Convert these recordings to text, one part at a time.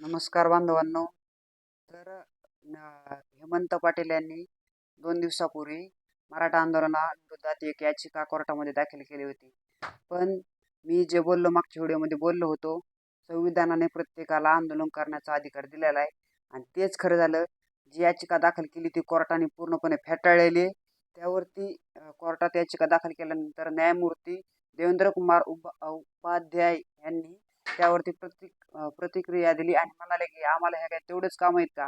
नमस्कार बांधवांनो. तर हेमंत पाटील यांनी दोन दिवसापूर्वी मराठा आंदोलनाविरोधात एक याचिका कोर्टामध्ये दाखल केली होती. पण मी जे बोललो मागच्या व्हिडिओमध्ये बोललो होतो संविधानाने प्रत्येकाला आंदोलन करण्याचा अधिकार दिलेला आहे. आणि तेच खरं झालं जी याचिका दाखल केली ती कोर्टाने पूर्णपणे फेटाळलेली त्यावरती कोर्टात याचिका दाखल केल्यानंतर न्यायमूर्ती देवेंद्र कुमार उप उपाध्याय यांनी त्यावरती प्रत्येक प्रतिक्रिया दिली आणि म्हणाले की आम्हाला ह्या काय तेवढेच काम आहेत का?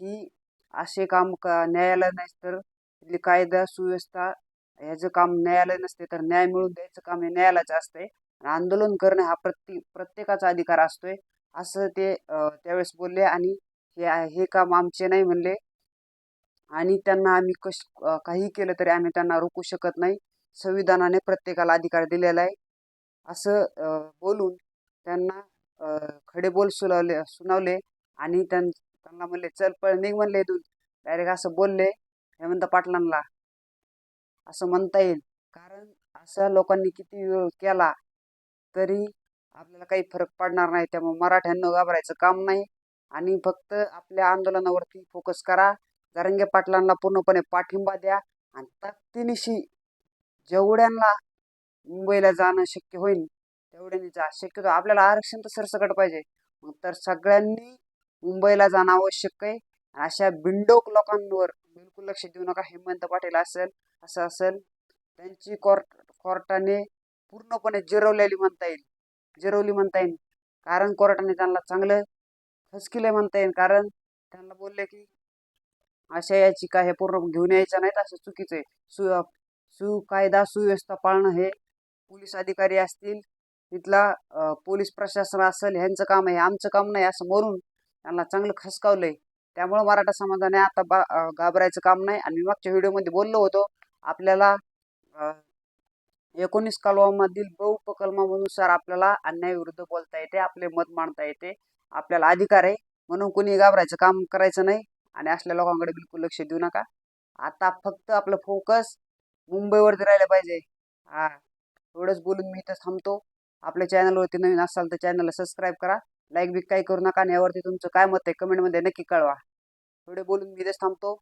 ही असे काम का न्यायालय नाही तर कायदा सुव्यवस्था ह्याचं काम न्यायालय नसते तर न्याय मिळून द्यायचं काम हे न्यायालयाचं असते आणि आंदोलन करणं हा प्रत्येक प्रत्येकाचा अधिकार असतोय. असं ते त्यावेळेस बोलले आणि हे हे काम आमचे नाही म्हणले. आणि त्यांना आम्ही कश काही केलं तरी आम्ही त्यांना रोखू शकत नाही. संविधानाने प्रत्येकाला अधिकार दिलेला आहे. असं बोलून त्यांना खडे बोल सुनावले सुनावले आणि त्यां त्यांना म्हणले चल पळ निघ म्हणले तू डायरेक्ट असं बोलले हेमंत पाटलांना. असं म्हणता येईल. कारण असं लोकांनी किती वेळ केला तरी आपल्याला काही फरक पडणार नाही. त्यामुळे मराठ्यांना घाबरायचं काम नाही. आणि फक्त आपल्या आंदोलनावरती फोकस करा. जरंगे पाटलांना पूर्णपणे पाठिंबा द्या आणि ताकदीनिशी जेवढ्यांना मुंबईला जाणं शक्य होईल तेवढ्यांनी जा. शक्यतो आपल्याला आरक्षण तर सरसकट पाहिजे. मग तर सगळ्यांनी मुंबईला जाणं आवश्यक आहे. अशा बिंडोक लोकांवर बिलकुल लक्ष देऊ नका. हेमंत पाटील असेल असं असेल त्यांची कोर्ट कोर्टाने पूर्णपणे जिरवलेली म्हणता येईल. जिरवली म्हणता येईल. कारण कोर्टाने त्यांना चांगलं खसकिले म्हणता येईल. कारण त्यांना बोलले की अशा याचिका हे पूर्ण घेऊन यायच्या नाहीत. असं चुकीचं आहे. सु सुकायदा सुव्यवस्था पाळणं हे पोलीस अधिकारी असतील तिथला पोलीस प्रशासन असेल ह्यांचं काम आहे आमचं काम नाही असं म्हणून त्यांना चांगलं खसकावलंय. त्यामुळं मराठा समाजाने आता बा घाबरायचं काम नाही. आणि मी मागच्या व्हिडिओमध्ये बोललो होतो आपल्याला एकोणीस कलमामधील बहुपकलमानुसार आपल्याला अन्यायाविरुद्ध बोलता येते आपले मत मांडता येते आपल्याला अधिकार आहे म्हणून कोणी घाबरायचं काम करायचं नाही. आणि असल्या लोकांकडे बिलकुल लक्ष देऊ नका. आता फक्त आपलं फोकस मुंबईवरती राहिलं पाहिजे. हा एवढंच बोलून मी इथं थांबतो. आपल्या चॅनलवरती नवीन असाल तर चॅनलला सबस्क्राईब करा. लाईक बिक काही करू नका आणि यावरती तुमचं काय मत आहे कमेंटमध्ये नक्की कळवा. एवढे बोलून मी इथेच थांबतो.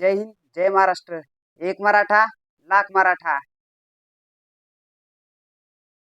जय हिंद जय महाराष्ट्र. एक मराठा लाख मराठा.